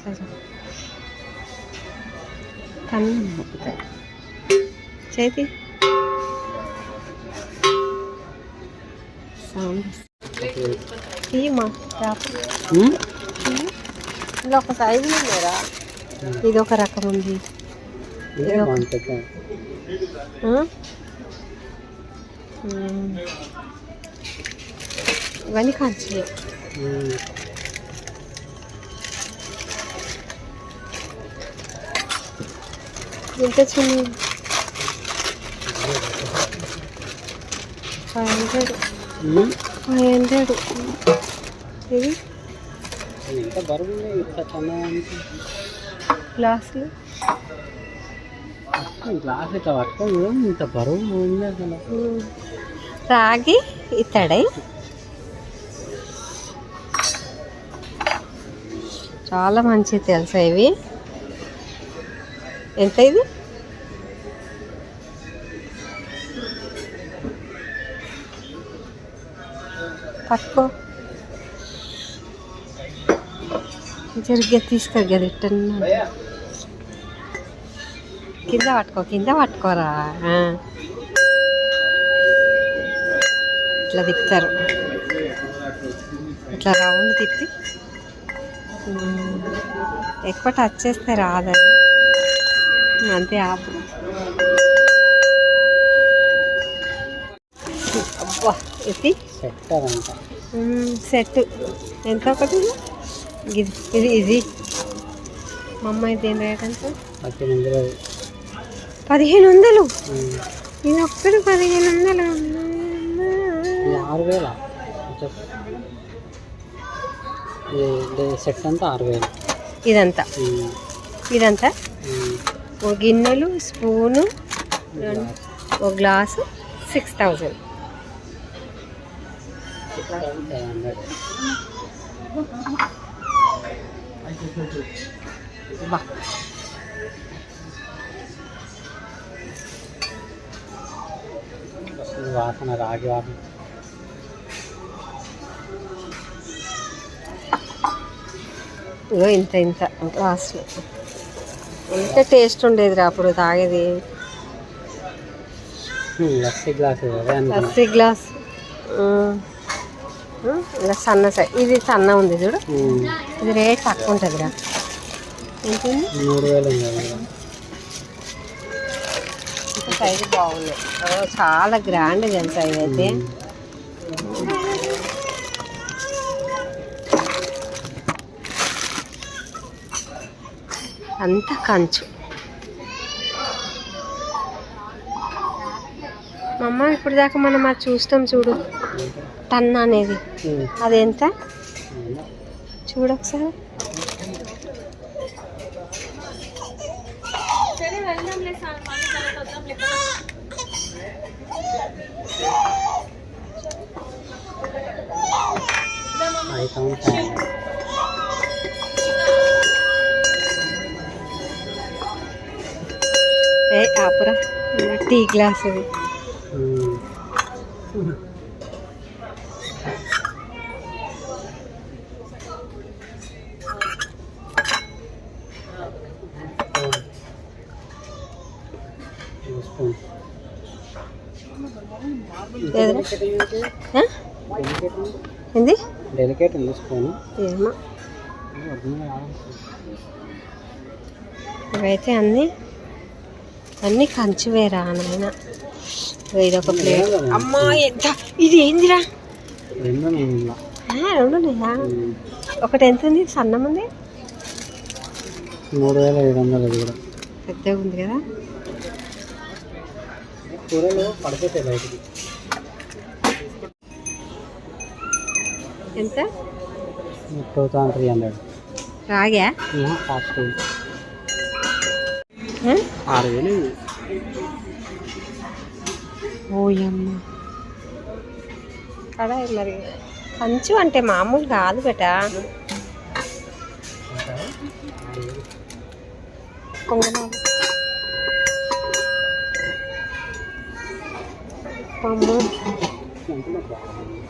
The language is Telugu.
ఇట్లా కన్ను మొక్కుతాయి చేతి సౌండ్ తీయమా చేప ఉమ్? ఇలా ఒక సైజు ఉన్నారా ఇది ఒక రకం ఉంది ఇదే బాగుంటుంది ఆ? ఉమ్. ఇవన్నీ కంచి ఎంత చిన్న ఫైవ్ హండ్రెడ్? ఫైవ్ హండ్రెడ్ ఇది గ్లాసులు గ్లాస్ ఇట్లా పట్టుకోదు ఇంత బరువు ఉంది అసలు. రాగి ఇత్తడి చాలా మంచిది తెలుసా ఇవి? ఎంత ఇది? పట్టుకో. జరిగ్గా తీసుకెళ్ళి ఇట్టన్నా కింద పట్టుకో కింద పట్టుకోరా. ఇట్లా తిప్పుతారు. ఇట్లా రౌండ్ తిప్పి. ఎక్కువ టచ్ చేస్తే రాదని. అంతే ఆపు. అబ్బా. ఇది సెట్ అదంతా సెట్. ఎంత ఒకటి? ఇది ఇది ఇది. మా అమ్మాయి దేని రేట్ ఎంత పచ్చి మందిలో పదిహేను వందలు? ఇది ఒక్కటి పదిహేను వందలు ఇది ఆరు వేల ఇది సెట్ అంతా ఆరు వేలు ఇదంతా. ఇదంతా. ఓ గిన్నెలు స్పూను ఓ గ్లాసు సిక్స్ థౌజండ్. వాసన రాగి వాసన ఇగో ఇంత ఇంత గ్లాసులు ఎంత టేస్ట్ ఉండేదిరా అప్పుడు తాగేది. Lassi glass lassi glass. ఇలా సన్న సై- ఇది సన్న ఉంది చూడు. ఇది రేట్ తక్కువ ఉంటుంది. ఇంకా సైజు ఓ, చాలా గ్రాండ్ తెలుసా ఇదైతే అంతా కంచు. మా అమ్మ ఇప్పుడు దాకా మనం అది చూస్తాం చూడు. టన్ అనేది ఉమ్. అది ఎంత అవునా? చూడు ఒకసారి ఫైవ్ థౌసండ్ ఫైవ్ హండ్రెడ్ ఏ ఆపురా టీ గ్లాస్ అది ఉమ్. ఒక స్పూన్. ఏదిరా? డెలికేట్ ఉంది. ఆ? డెలికేట్ ఉంది. ఏంది? డెలికేట్ ఉంది స్పూన్. ఏమో. ఇవైతే అన్నీ అన్నీ కంచివేరా నాయన. ఇది ఒక ప్లేట్. అమ్మా ఎంత? ఇది ఏందిరా? రెండు నేను ఆ, రెండు ఉన్నాయా ఒకటి ఎంత ఉంది? సన్నం ఉంది? మూడు వేల ఐదు వందలు అది కూడా. పెద్దగా ఉంది కదా. కూరలు పడిపోతాయి బయటికి. ఎంత? టూ థౌసండ్ త్రీ హండ్రెడ్ రాగా కాస్ట్ ఆ? ఆరు వేలు. ఓయమ్మ. కడాయి మరి. కంచు అంటే మామూలు కాదు బేట. పొంగనాలు అమ్మో ఎంత బాగుంది